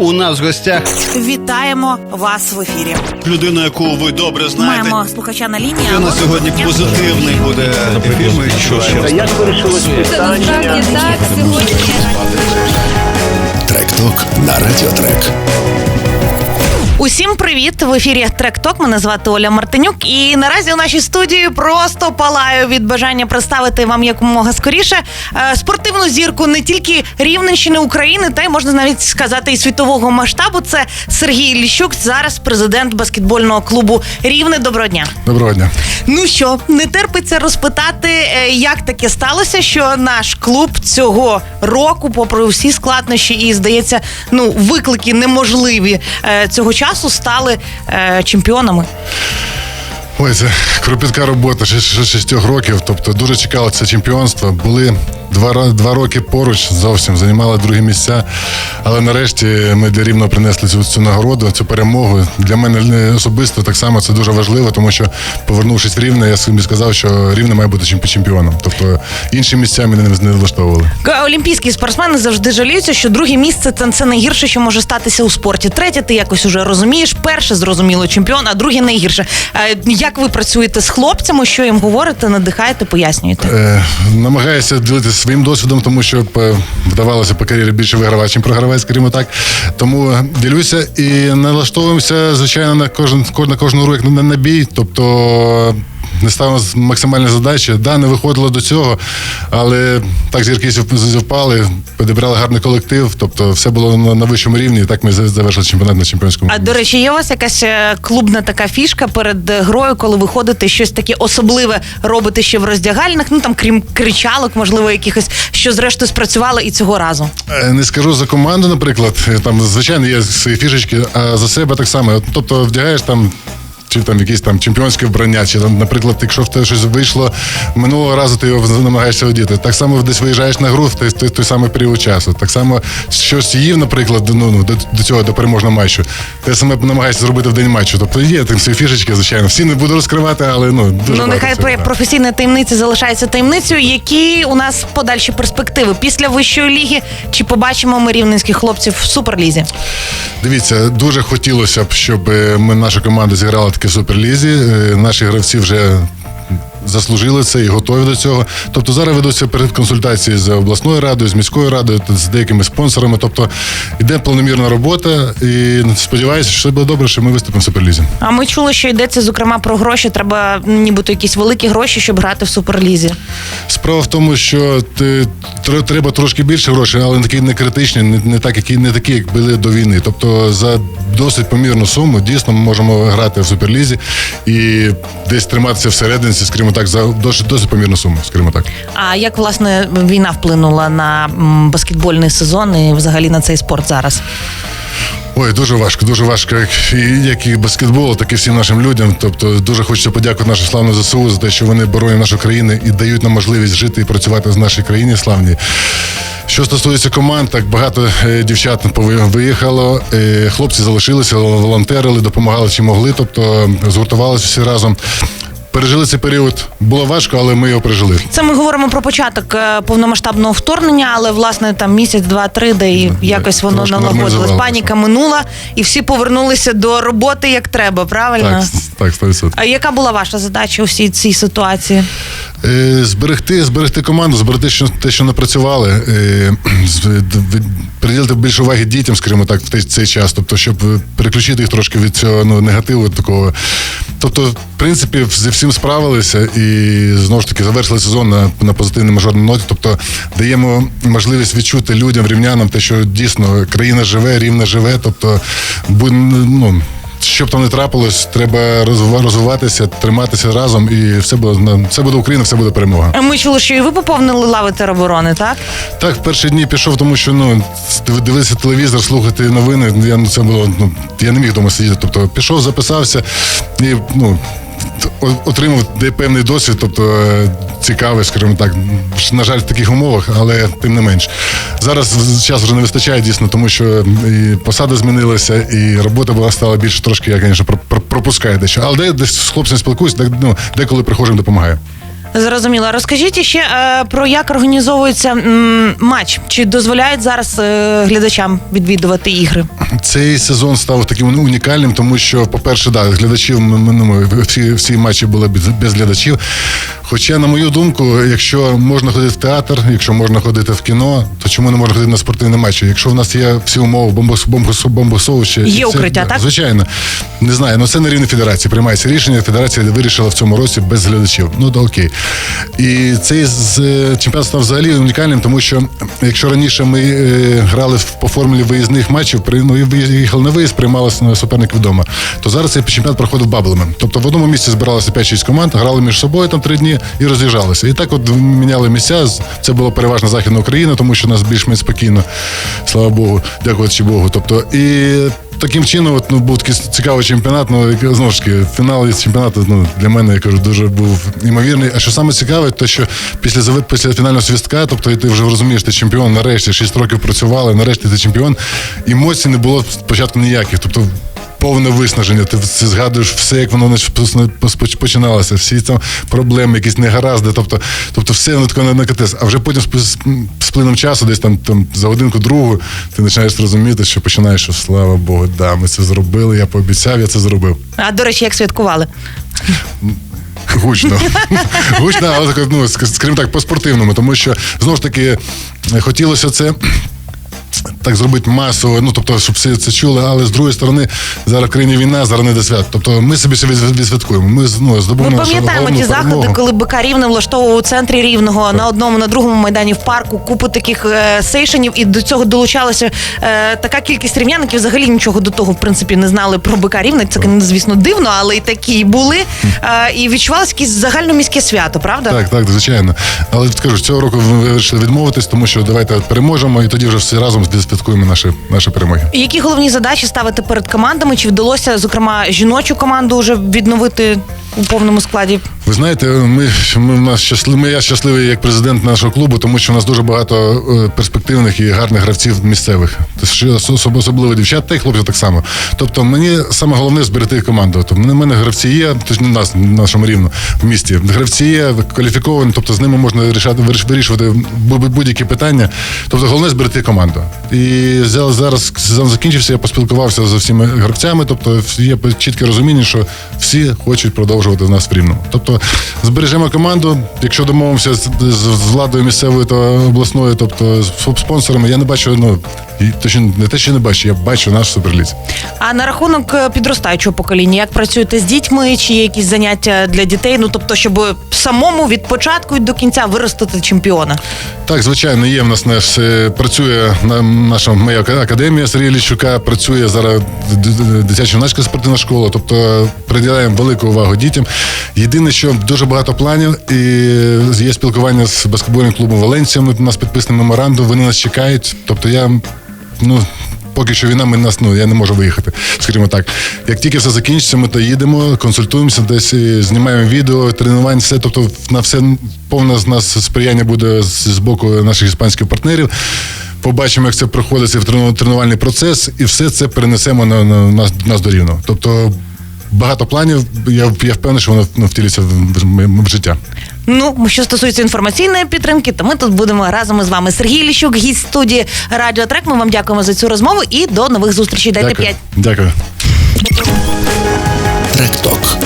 у нас в гостях Вітаємо вас в ефірі. людина, яку ви добре знаєте. Маємо слухача на лінії. І на Алло. сьогодні позитивний буде ефір. Ми чуємо. ще Як вирішилось питання? Насправді так сьогодні. Трек-ток на Радіотрек. Усім привіт! В ефірі Трек-Ток. Мене звати Оля Мартинюк. І наразі у нашій студії просто палаю від бажання представити вам якомога скоріше е, спортивну зірку не тільки Рівненщини України, та й можна навіть сказати і світового масштабу. Це Сергій Ліщук, зараз президент баскетбольного клубу Рівне. Доброго дня. Доброго дня. Ну що, не терпиться розпитати, е, як таке сталося, що наш клуб цього року, попри всі складнощі і здається, ну виклики неможливі е, цього часу, стали е, чемпіонами. Ой, це кропітка робота ще шістьох років. Тобто дуже чекало це чемпіонство. Були два, два роки поруч зовсім займали другі місця. Але нарешті ми для рівно принесли цю, цю нагороду, цю перемогу. Для мене особисто так само це дуже важливо, тому що повернувшись в рівне, я собі сказав, що рівне має бути чемпіоном. Тобто інші місця мене не, влаштовували. Олімпійські спортсмени завжди жаліються, що друге місце це, це найгірше, що може статися у спорті. Третє, ти якось уже розумієш. Перше зрозуміло чемпіон, а друге найгірше. Е, як ви працюєте з хлопцями? Що їм говорите, надихаєте, пояснюєте? Е, намагаюся ділитися своїм досвідом, тому що е, вдавалося по кар'єрі більше вигравати, ніж програвати, скажімо так. Тому ділюся і налаштовуємося, звичайно, на кожен на кожну руку як на бій. Тобто не ставимо максимальні задачі. Да, не виходило до цього, але так зірки зів- зівпали, підібрали гарний колектив. Тобто, все було на, на вищому рівні. І так ми завершили чемпіонат на чемпіонському. А до речі, є у вас якась е, клубна така фішка перед грою, коли ви ходите щось таке особливе робите ще в роздягальнях? Ну там крім кричалок, можливо, якихось, що зрештою спрацювало і цього разу. Е, Не скажу за команду, наприклад, е, там звичайно є свої фішечки, а за себе так само. Тобто вдягаєш там. Чи там якесь там чемпіонське вбрання, чи там, наприклад, якщо в тебе щось вийшло минулого разу, ти його намагаєшся одіти. Так само десь виїжджаєш на гру в той, той, той самий період часу. Так само щось їв, наприклад, ну, ну, до, до цього до переможного матчу. Ти саме намагаєшся зробити в день матчу. Тобто є там свої фішечки, звичайно. Всі не буду розкривати, але ну дуже ну нехай так. професійна таємниця залишається таємницею. Які у нас подальші перспективи після вищої ліги? Чи побачимо ми рівненських хлопців в суперлізі? Дивіться, дуже хотілося б, щоб е, ми наша команда зіграла таки суперлізі. Е, Наші гравці вже. Заслужили це і готові до цього. Тобто зараз ведуться перед консультації з обласною радою, з міською радою, з деякими спонсорами. Тобто йде планомірна робота, і сподіваюся, що все буде добре, що ми виступимо в суперлізі. А ми чули, що йдеться зокрема про гроші. Треба нібито якісь великі гроші, щоб грати в суперлізі. Справа в тому, що ти, треба трошки більше грошей, але не такі не критичні, не, не так, які не такі, як були до війни. Тобто за досить помірну суму дійсно ми можемо грати в суперлізі і десь триматися всередині, скажімо так, за досить досить помірну суму, скажімо так. А як власне війна вплинула на баскетбольний сезон і взагалі на цей спорт зараз? Ой, дуже важко, дуже важко, як і, як і баскетбол, так і всім нашим людям. Тобто дуже хочеться подякувати нашій славній ЗСУ за те, що вони боронять нашу країну і дають нам можливість жити і працювати в нашій країні славній. Що стосується команд, так багато е, дівчат виїхало, е, хлопці залишилися, волонтерили, допомагали чим могли, тобто згуртувалися всі разом. Пережили цей період. Було важко, але ми його пережили. Це ми говоримо про початок е, повномасштабного вторгнення, але власне там місяць, два, три, де і якось воно трошки налагодилось. нормалізувалося. Паніка минула, і всі повернулися до роботи як треба. Правильно? Так, так, 100%. А яка була ваша задача у всій цій ситуації? Е, Зберегти, зберегти команду, зберегти що, те, що напрацювали, е, з- д- приділити більше уваги дітям, скажімо так, в цей, цей час, тобто, щоб е, переключити їх трошки від цього ну, негативу такого. Тобто, в принципі, зі всім справилися і знову ж таки завершили сезон на, на позитивній мажорній ноті. Тобто даємо можливість відчути людям, рівнянам, те, що дійсно країна живе, рівне живе. Тобто, ну, що б там не трапилось, треба розвиватися, триматися разом, і все буде все буде Україна, все буде перемога. А Ми чули, що і ви поповнили лави тероборони, так? Так, в перші дні пішов, тому що ну див- дивитися телевізор, слухати новини. Я ну це було ну я не міг вдома сидіти. Тобто пішов, записався і ну. Отримав певний досвід, тобто е, цікавий, скажімо так. На жаль, в таких умовах, але тим не менш. Зараз часу вже не вистачає дійсно, тому що і посада змінилася, і робота була стала більше трошки, я, звісно, про- про- пропускаю дещо. Але де десь з хлопцями спілкуюся, так ну деколи приходжу, допомагаю. Зрозуміло. Розкажіть ще е, про як організовується м, матч. Чи дозволяють зараз е, глядачам відвідувати ігри? Цей сезон став таким унікальним, тому що, по-перше, да, глядачів ми, ми, ну, ми всі, всі матчі були без, без глядачів. Хоча, на мою думку, якщо можна ходити в театр, якщо можна ходити в кіно, то чому не можна ходити на спортивні матчі? Якщо в нас є всі умови бомбос, бомбос, бомбосовище, Є це- укриття, так? Звичайно, не знаю, ну це на рівні федерації. Приймається рішення. Федерація вирішила в цьому році без глядачів. Ну то окей. І цей з чемпіонат став взагалі унікальним, тому що якщо раніше ми е, грали по формулі виїзних матчів, при ну і виїзд- їхали на виїзд, на суперників вдома, то зараз цей чемпіонат проходив баблами. Тобто в одному місці збиралося 5-6 команд, грали між собою там три дні і роз'їжджалися. І так от міняли місця. Це було переважно Західна Україна, тому що нас більш-менш спокійно, слава Богу, дякувати Богу. Тобто і. Таким чином, от, ну, був такий цікавий чемпіонат. Ну, як- знову ж таки, фінал із чемпіонату ну, для мене, я кажу, дуже був імовірний. А що саме цікаве, то що після зави- після фінального свістка, тобто і ти вже розумієш, ти чемпіон, нарешті 6 років працювали, нарешті ти чемпіон. Емоцій не було спочатку ніяких. Тобто повне виснаження. Ти, згадуєш все, як воно починалося, всі там проблеми, якісь негаразди. Тобто, тобто все воно таке накатись. А вже потім з, плином часу, десь там, там за годинку другу, ти починаєш розуміти, що починаєш, що слава Богу, да, ми це зробили, я пообіцяв, я це зробив. А до речі, як святкували? Гучно. Гучно, але ну, скажімо так, по-спортивному, тому що знову ж таки хотілося це. Так зробити масово, ну тобто, щоб всі це чули, але з другої сторони, зараз в країні війна, зараз не до свят. Тобто ми собі собі відсвяткуємо. Ми з- ну, здобуємо нашу пам'ятаємо ті заходи, коли БК Рівне влаштовував у центрі Рівного на одному, на другому майдані в парку купу таких е, сейшенів, і до цього долучалася е, така кількість рівнян, які взагалі нічого до того в принципі не знали про БК Рівне. Це звісно дивно, але і такі були. Е, і відчувалося якесь загальноміське свято, правда? Так, так, звичайно. Але скажу, цього року ми вирішили відмовитись, тому що давайте переможемо, і тоді вже всі разом відсвяткуємо наші, наші перемоги. Які головні задачі ставити перед командами? Чи вдалося, зокрема, жіночу команду вже відновити у повному складі? Ви знаєте, ми, ми, в нас щасливі, я щасливий як президент нашого клубу, тому що у нас дуже багато е, перспективних і гарних гравців місцевих. Тобто, особливо дівчат, та й хлопців так само. Тобто, мені саме головне зберегти команду. Тобто, в мене гравці є, тобто не нас, в нашому рівно в місті. Гравці є кваліфіковані, тобто з ними можна рішати, виріш- вирішувати будь-які питання. Тобто, головне зберегти команду. І зараз сезон закінчився, я поспілкувався з всіма гравцями. Тобто, є чітке розуміння, що всі хочуть продовжувати в нас в рівному. Тобто збережемо команду. Якщо домовимося з, з, з владою місцевою та обласною, тобто з спонсорами, я не бачу, ну точно не те, що не бачу, я бачу наш суперліц. А на рахунок е, підростаючого покоління, як працюєте з дітьми, чи є якісь заняття для дітей? Ну тобто, щоб самому від початку і до кінця виростити чемпіона. Так, звичайно, є в нас наш е, працює на наша моя академія Сергія Лічука, працює зараз дитяча юнацька спортивна школа, тобто приділяємо велику увагу дітям. Єдине, що дуже багато планів, і є спілкування з баскетбольним клубом Валенція. Ми у нас підписаний меморандум, вони нас чекають. Тобто я ну. Поки що війна, ми нас ну я не можу виїхати, скажімо так. Як тільки все закінчиться, ми то їдемо, консультуємося, десь знімаємо відео, тренувань, все. Тобто на все повне з нас сприяння буде з, боку наших іспанських партнерів. Побачимо, як це проходить цей трену- тренувальний процес, і все це перенесемо на, на нас, нас до рівного. Тобто багато планів. Я, я впевнений, що воно втілиться в, в, в життя. Ну, що стосується інформаційної підтримки, то ми тут будемо разом із вами. Сергій Ліщук, гість студії Радіо Трек. Ми вам дякуємо за цю розмову і до нових зустрічей. Дайте Дякую. п'ять. Дякую. Трек-ток.